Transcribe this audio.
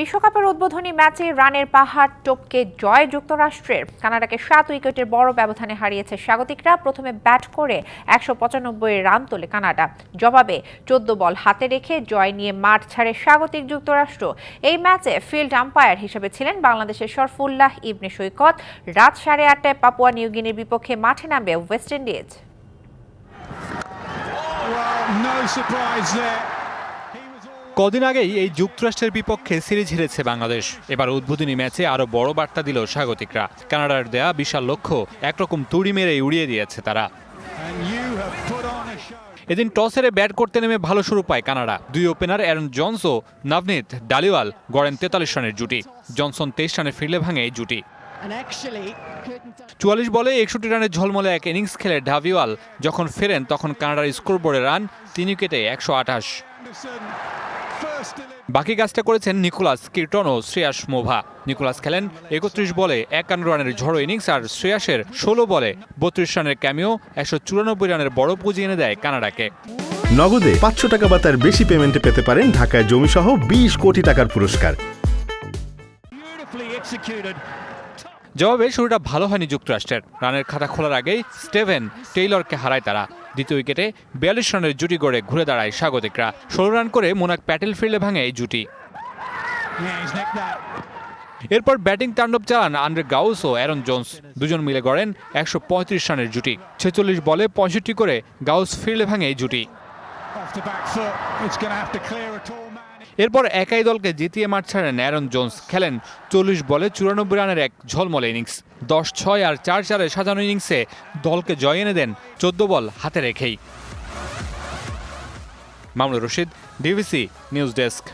বিশ্বকাপের উদ্বোধনী ম্যাচে রানের পাহাড় টপকে জয় যুক্তরাষ্ট্রের। কানাডাকে সাত উইকেটের বড় ব্যবধানে হারিয়েছে স্বাগতিকরা। প্রথমে ব্যাট করে একশো পঁচানব্বই রান তোলে কানাডা। জবাবে চোদ্দ বল হাতে রেখে জয় নিয়ে মাঠ ছাড়ে স্বাগতিক যুক্তরাষ্ট্র। এই ম্যাচে ফিল্ড আম্পায়ার হিসেবে ছিলেন বাংলাদেশের শরফুল্লাহ ইবনে সৈকত। রাত সাড়ে আটটায় পাপুয়া নিউগিনির বিপক্ষে মাঠে নামবে ওয়েস্ট ইন্ডিজ। কদিন আগেই এই যুক্তরাষ্ট্রের বিপক্ষে সিরিজ হেরেছে বাংলাদেশ। এবার উদ্বোধনী ম্যাচে আরও বড় বার্তা দিল স্বাগতিকরা। কানাডার দেয়া বিশাল লক্ষ্য একরকম তুড়ি মেরে উড়িয়ে দিয়েছে তারা. এদিন টস হেরে ব্যাট করতে নেমে ভালো শুরু পায় কানাডা। দুই ওপেনার অ্যারন জনস ও নবনীত ডালিওয়াল গড়েন তেতাল্লিশ রানের জুটি। জনসন তেইশ রানে ফিরলে ভাঙে এই জুটি। চুয়াল্লিশ বলে একষট্টি রানের ঝলমলে এক ইনিংস খেলে ডাভিওয়াল। যখন ফেরেন তখন কানাডার স্কোরবোর্ডে রান তিন উইকেটে একশো আঠাশ. বাকি কাজটা করেছেন নিকোলাস কির্টন ও শ্রেয়াস মোভা। নিকোলাস খেলেন একত্রিশ বলে একান্ন রানের ঝড়ো ইনিংস আর শ্রেয়াসের ষোলো বলে বত্রিশ রানের ক্যামিও একশো চুরানব্বই রানের বড় পুঁজি এনে দেয় কানাডাকে। নগদে পাঁচশো টাকা বা তার বেশি পেমেন্টে পেতে পারেন ঢাকায় জমিসহ বিশ কোটি টাকার পুরস্কার। জবাবে শুরুটা ভালো হয়নি যুক্তরাষ্ট্রের। রানের খাতা খোলার আগেই স্টেভেন টেইলরকে হারায় তারা। দ্বিতীয় উইকেটে বিয়াল্লিশ রানের জুটি গড়ে ঘুরে দাঁড়ায় স্বাগতিকরা। ষোলো রান করে মোনাক প্যাটেল ফিরলে ভাঙে এই জুটি. এরপর ব্যাটিং তাণ্ডব চালান আন্ড্রে গাউস ও অ্যারন জোন্স। দুজন মিলে গড়েন একশো পঁয়ত্রিশ রানের জুটি। ছেচল্লিশ বলে পঁয়ষট্টি করে গাউস ফিরলে ভাঙে এই জুটি। এরপর একাই দলকে জিতিয়ে মাঠ ছাড়েন অ্যারন জোন্স। খেলেন চল্লিশ বলে চুরানব্বই রানের এক ঝলমল ইনিংস। দশ ছয় আর চার চারে সাজানো ইনিংসে দলকে জয় এনে দেন চোদ্দ বল হাতে রেখেই। Mamunur Rashid DBC news desk.